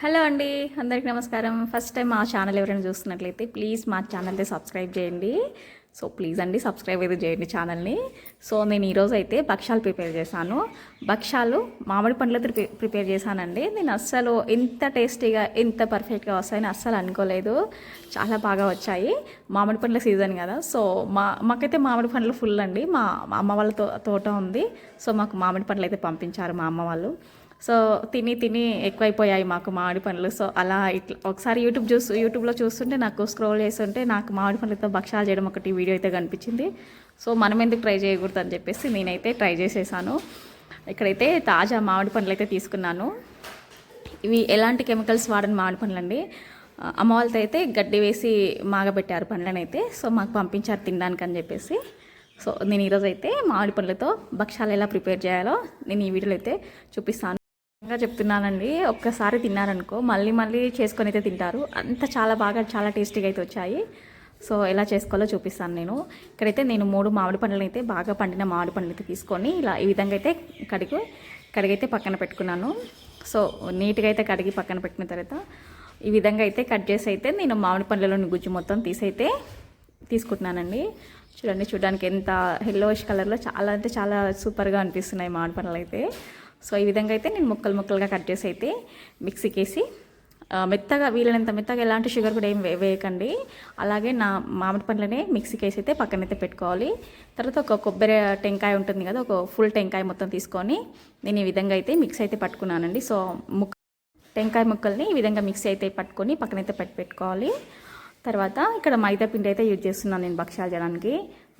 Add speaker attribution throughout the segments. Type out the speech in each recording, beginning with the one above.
Speaker 1: Hello అండి అందరికీ నమస్కారం. ఫస్ట్ టైం మా ఛానల్ ఎవరైనా చూస్తున్నట్లయితే ప్లీజ్ మా ఛానల్ని సబ్స్క్రైబ్ చేయండి. సో ప్లీజ్ అండి సబ్స్క్రైబ్ అయితే చేయండి ఛానల్ని. సో నేను ఈరోజు అయితే భక్ష్యాలు ప్రిపేర్ చేశాను. భక్ష్యాలు మామిడి పండ్లతో ప్రిపేర్ చేశానండి. నేను అస్సలు ఇంత టేస్టీగా ఇంత పర్ఫెక్ట్గా వస్తాయని అస్సలు అనుకోలేదు. చాలా బాగా వచ్చాయి. మామిడి పండ్ల సీజన్ కదా సో మా మాకైతే మామిడి పండ్లు ఫుల్ అండి. మా అమ్మ వాళ్ళ తోట ఉంది. సో మాకు మామిడి పండ్లు అయితే పంపించారు మా అమ్మ వాళ్ళు. సో తిని తిని ఎక్కువైపోయాయి మాకు మామిడి పండ్లు. సో అలా ఇట్లా ఒకసారి యూట్యూబ్ చూసు యూట్యూబ్లో చూస్తుంటే నాకు స్క్రోల్ చేస్తుంటే నాకు మామిడి పండ్లతో భక్షాలు చేయడం ఒకటి వీడియో అయితే కనిపించింది. సో మనం ఎందుకు ట్రై చేయకూడదు అని చెప్పేసి నేనైతే ట్రై చేసేసాను. ఇక్కడైతే తాజా మామిడి పండ్లు అయితే తీసుకున్నాను. ఇవి ఎలాంటి కెమికల్స్ వాడని మామిడి పండ్లు అండి అమ్మ వాళ్ళతో అయితే గడ్డి వేసి మాగబెట్టారు పండ్లను అయితే సో మాకు పంపించారు తినడానికి అని చెప్పేసి. సో నేను ఈరోజు అయితే మామిడి పండ్లతో భక్షాలు ఎలా ప్రిపేర్ చేయాలో నేను ఈ వీడియోలో అయితే చూపిస్తాను. ఇంకా చెప్తున్నానండి ఒక్కసారి తిన్నారనుకో మళ్ళీ మళ్ళీ చేసుకొని అయితే తింటారు. అంత చాలా బాగా చాలా టేస్టీగా అయితే వచ్చాయి. సో ఎలా చేసుకోవాలో చూపిస్తాను నేను. ఇక్కడైతే నేను మూడు మామిడి పండ్లను అయితే బాగా పండిన మామిడి పండ్లు అయితే తీసుకొని ఇలా ఈ విధంగా అయితే కడిగి కడిగైతే పక్కన పెట్టుకున్నాను. సో నీట్గా అయితే కడిగి పక్కన పెట్టిన తర్వాత ఈ విధంగా అయితే కట్ చేసి అయితే నేను మామిడి పండ్లలోని గుజ్జు మొత్తం తీసైతే తీసుకుంటున్నానండి. చూడండి చూడడానికి ఎంత ఎల్లోయిష్ కలర్లో చాలా అంటే చాలా సూపర్గా అనిపిస్తున్నాయి మామిడి పండ్లు అయితే సో ఈ విధంగా అయితే నేను ముక్కలు ముక్కలుగా కట్ చేసి అయితే మిక్సీకి వేసి మెత్తగా వీలైనంత మెత్తగా ఎలాంటి షుగర్ కూడా ఏం వేయకండి. అలాగే నా మామిడి పండ్లనే మిక్సీకి వేసి అయితే పక్కనైతే పెట్టుకోవాలి. తర్వాత ఒక కొబ్బరి టెంకాయ ఉంటుంది కదా ఒక ఫుల్ టెంకాయ మొత్తం తీసుకొని నేను ఈ విధంగా అయితే మిక్స్ అయితే పట్టుకున్నానండి. సో ముక్క టెంకాయ ముక్కల్ని ఈ విధంగా మిక్సీ అయితే పట్టుకొని పక్కనైతే పెట్టి పెట్టుకోవాలి. తర్వాత ఇక్కడ మైదా పిండి అయితే యూజ్ చేస్తున్నాను నేను భక్ష్యాలు చేయడానికి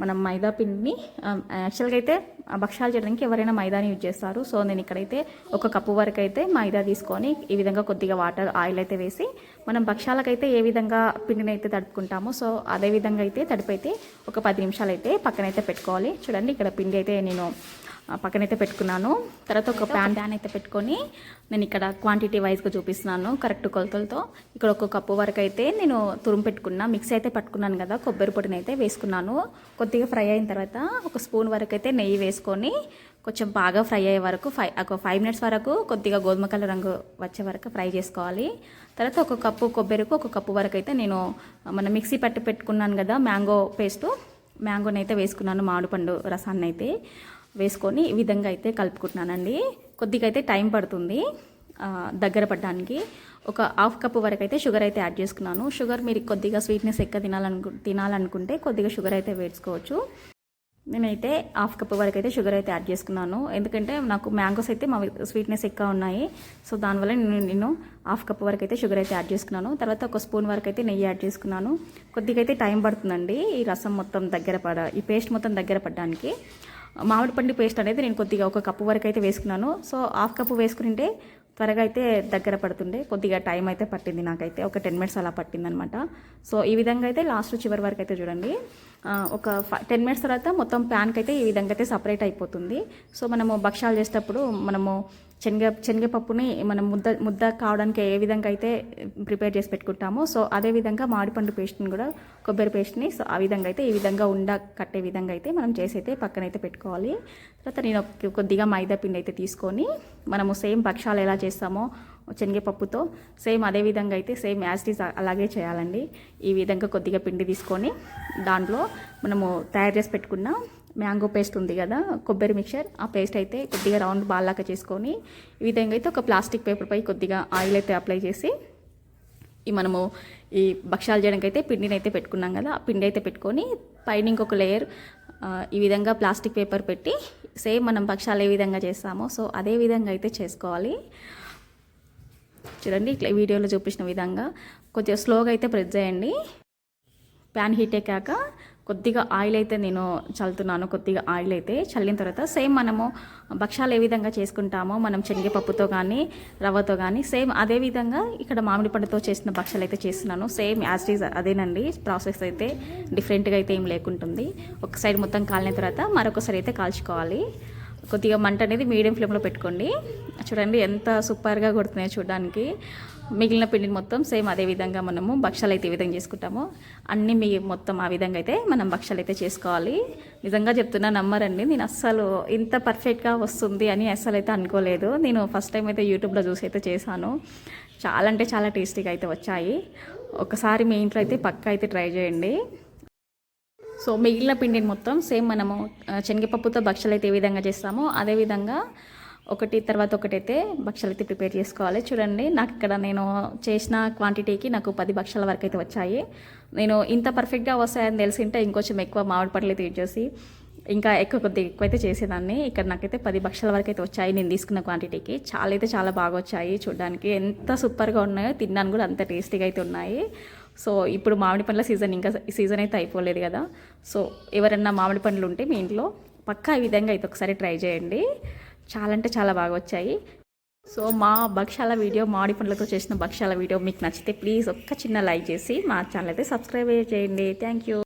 Speaker 1: మనం మైదా పిండిని యాక్చువల్గా అయితే భక్షాలు చేయడానికి ఎవరైనా మైదాని యూజ్ చేస్తారు. సో నేను ఇక్కడైతే ఒక కప్పు వరకు అయితే మైదా తీసుకొని ఈ విధంగా కొద్దిగా వాటర్ ఆయిల్ అయితే వేసి మనం భక్షాలకైతే ఏ విధంగా పిండిని అయితే తడుపుకుంటామో సో అదే విధంగా అయితే తడిపైతే ఒక పది నిమిషాలు అయితే పక్కనైతే పెట్టుకోవాలి. చూడండి ఇక్కడ పిండి అయితే నేను పక్కనైతే పెట్టుకున్నాను. తర్వాత ఒక ప్యాన్ ప్యాన్ అయితే పెట్టుకొని నేను ఇక్కడ క్వాంటిటీ వైజ్గా చూపిస్తున్నాను కరెక్ట్ కొలతలతో. ఇక్కడ ఒక కప్పు వరకు అయితే నేను తురుము పెట్టుకున్నా. మిక్సీ అయితే పట్టుకున్నాను కదా కొబ్బరి పొడిని అయితే వేసుకున్నాను. కొద్దిగా ఫ్రై అయిన తర్వాత ఒక స్పూన్ వరకు అయితే నెయ్యి వేసుకొని కొంచెం బాగా ఫ్రై అయ్యే వరకు ఫైవ్ ఒక ఫైవ్ మినిట్స్ వరకు కొద్దిగా గోధుమ కలర్ రంగు వచ్చే వరకు ఫ్రై చేసుకోవాలి. తర్వాత ఒక కప్పు కొబ్బరికి ఒక కప్పు వరకు అయితే నేను మన మిక్సీ పట్టి పెట్టుకున్నాను కదా మ్యాంగో పేస్టు మ్యాంగోని అయితే వేసుకున్నాను మామిడిపండు రసాన్ని అయితే. వేసుకొని ఈ విధంగా అయితే కలుపుకుంటున్నానండి. కొద్దిగా అయితే టైం పడుతుంది. దగ్గర పడడానికి ఒక హాఫ్ కప్ వరకు అయితే షుగర్ అయితే యాడ్ చేసుకున్నాను. షుగర్ మీరు కొద్దిగా స్వీట్నెస్ ఎక్కువ తినాలనుకు తినాలనుకుంటే కొద్దిగా షుగర్ అయితే వేసుకోవచ్చు. నేనైతే హాఫ్ కప్ వరకు అయితే షుగర్ అయితే యాడ్ చేసుకున్నాను. ఎందుకంటే నాకు మ్యాంగోస్ అయితే మా స్వీట్నెస్ ఎక్కువ ఉన్నాయి. సో దానివల్ల నేను నేను హాఫ్ కప్ వరకు అయితే షుగర్ అయితే యాడ్ చేసుకున్నాను. తర్వాత ఒక స్పూన్ వరకు అయితే నెయ్యి యాడ్ చేసుకున్నాను. కొద్దిగా అయితే టైం పడుతుందండి ఈ రసం మొత్తం దగ్గర పడ ఈ పేస్ట్ మొత్తం దగ్గర పడడానికి. మామిడి పండు పేస్ట్ అనేది నేను కొద్దిగా ఒక కప్పు వరకు అయితే వేసుకున్నాను. సో హాఫ్ కప్పు వేసుకుంటే త్వరగా అయితే దగ్గర పడుతుండే. కొద్దిగా టైం అయితే పట్టింది నాకైతే. ఒక టెన్ మినిట్స్ అలా పట్టిందనమాట. సో ఈ విధంగా అయితే లాస్ట్ చివరి వరకు అయితే చూడండి. ఒక టెన్ మినిట్స్ తర్వాత మొత్తం ప్యాన్కి అయితే ఈ విధంగా అయితే సపరేట్ అయిపోతుంది. సో మనము భక్షాలు చేసేటప్పుడు మనము శనగ శనగపప్పుని మనం ముద్ద ముద్ద కావడానికి ఏ విధంగా అయితే ప్రిపేర్ చేసి పెట్టుకుంటామో సో అదే విధంగా మామిడిపండు పేస్ట్ని కూడా కొబ్బరి పేస్ట్ని సో ఆ విధంగా అయితే ఈ విధంగా ఉండ కట్టే విధంగా అయితే మనం చేసైతే అయితే పక్కనైతే పెట్టుకోవాలి. తర్వాత నేను కొద్దిగా మైదా పిండి అయితే తీసుకొని మనము సేమ్ భక్షాలు ఎలా చేస్తామో శనగపప్పుతో సేమ్ అదే విధంగా అయితే సేమ్ యాస్టీస్ అలాగే చేయాలండి. ఈ విధంగా కొద్దిగా పిండి తీసుకొని దాంట్లో మనము తయారు చేసి పెట్టుకున్న మ్యాంగో పేస్ట్ ఉంది కదా కొబ్బరి మిక్చర్ ఆ పేస్ట్ అయితే కొద్దిగా రౌండ్ బాల్లాగా చేసుకొని ఈ విధంగా అయితే ఒక ప్లాస్టిక్ పేపర్పై కొద్దిగా ఆయిల్ అయితే అప్లై చేసి ఈ మనము ఈ భక్షాలు చేయడానికి అయితే పిండిని అయితే పెట్టుకున్నాం కదా ఆ పిండి అయితే పెట్టుకొని పైన ఇంకొక లేయర్ ఈ విధంగా ప్లాస్టిక్ పేపర్ పెట్టి సేమ్ మనం భక్షాలు ఏ విధంగా చేస్తామో సో అదే విధంగా అయితే చేసుకోవాలి. చూడండి ఇట్లా వీడియోలో చూపించిన విధంగా కొద్దిగా స్లోగా అయితే ప్రెస్ చేయండి. ప్యాన్ హీట్ అయ్యాక కొద్దిగా ఆయిల్ అయితే నేను చల్లుతున్నాను కొద్దిగా ఆయిల్ అయితే చల్లిన తర్వాత సేమ్ మనము భక్షాలు ఏ విధంగా చేసుకుంటామో మనం శనగపప్పుతో కానీ రవ్వతో కానీ సేమ్ అదే విధంగా ఇక్కడ మామిడి పండుతో చేసిన భక్షాలు అయితే చేస్తున్నాను. సేమ్ యాజ్ ఈజ్ అదేనండి ప్రాసెస్ అయితే డిఫరెంట్గా అయితే ఏం లేకుంటుంది. ఒక సైడ్ మొత్తం కాలిన తర్వాత మరొకసారి అయితే కాల్చుకోవాలి. కొద్దిగా మంట అనేది మీడియం ఫ్లేమ్లో పెట్టుకోండి. చూడండి ఎంత సూపర్గా కొడుతున్నాయో చూడడానికి. మిగిలిన పిండిని మొత్తం సేమ్ అదే విధంగా మనము భక్షాలు అయితే ఈ విధంగా చేసుకుంటామో. అన్ని మీ మొత్తం ఆ విధంగా అయితే మనం భక్షాలు అయితే చేసుకోవాలి. నిజంగా చెప్తున్నా నమ్మరండి. నేను అస్సలు ఇంత పర్ఫెక్ట్గా వస్తుంది అని అస్సలు అయితే అనుకోలేదు. నేను ఫస్ట్ టైం అయితే యూట్యూబ్లో చూసి అయితే చేశాను. చాలా అంటే చాలా టేస్టీగా అయితే వచ్చాయి. ఒకసారి మీ ఇంట్లో అయితే పక్కా అయితే ట్రై చేయండి. సో మిగిలిన పిండిని మొత్తం సేమ్ మనము శనగపప్పుతో భక్షలు అయితే ఏ విధంగా చేస్తామో అదే విధంగా ఒకటి తర్వాత ఒకటైతే భక్షాలు అయితే ప్రిపేర్ చేసుకోవాలి. చూడండి నాకు ఇక్కడ నేను చేసిన క్వాంటిటీకి నాకు పది భక్షాల వరకు అయితే వచ్చాయి. నేను ఇంత పర్ఫెక్ట్గా వస్తాయని తెలిసింటే ఇంకొంచెం ఎక్కువ మామిడి పండ్లు అయితే యూజ్ చేసి ఇంకా ఎక్కువ కొద్ది ఎక్కువ అయితే చేసేదాన్ని. ఇక్కడ నాకైతే పది భక్షల వరకు అయితే వచ్చాయి నేను తీసుకున్న క్వాంటిటీకి. చాలా అయితే చాలా బాగా వచ్చాయి చూడడానికి. ఎంత సూపర్గా ఉన్నాయో తిన్నాను కూడా అంత టేస్టీగా అయితే ఉన్నాయి. సో ఇప్పుడు మామిడి పండ్ల సీజన్ ఇంకా సీజన్ అయితే అయిపోలేదు కదా. సో ఎవరన్నా మామిడి పండ్లు ఉంటే మీ ఇంట్లో పక్కా ఈ విధంగా అయితే ఒకసారి ట్రై చేయండి. చాలా అంటే చాలా బాగా వచ్చాయి. సో మా భక్ష్యాల వీడియో మామిడి పండ్లతో చేసిన భక్ష్యాల వీడియో మీకు నచ్చితే ప్లీజ్ ఒక్క చిన్న లైక్ చేసి మా ఛానల్ అయితే సబ్స్క్రైబ్ చేయండి. Thank you.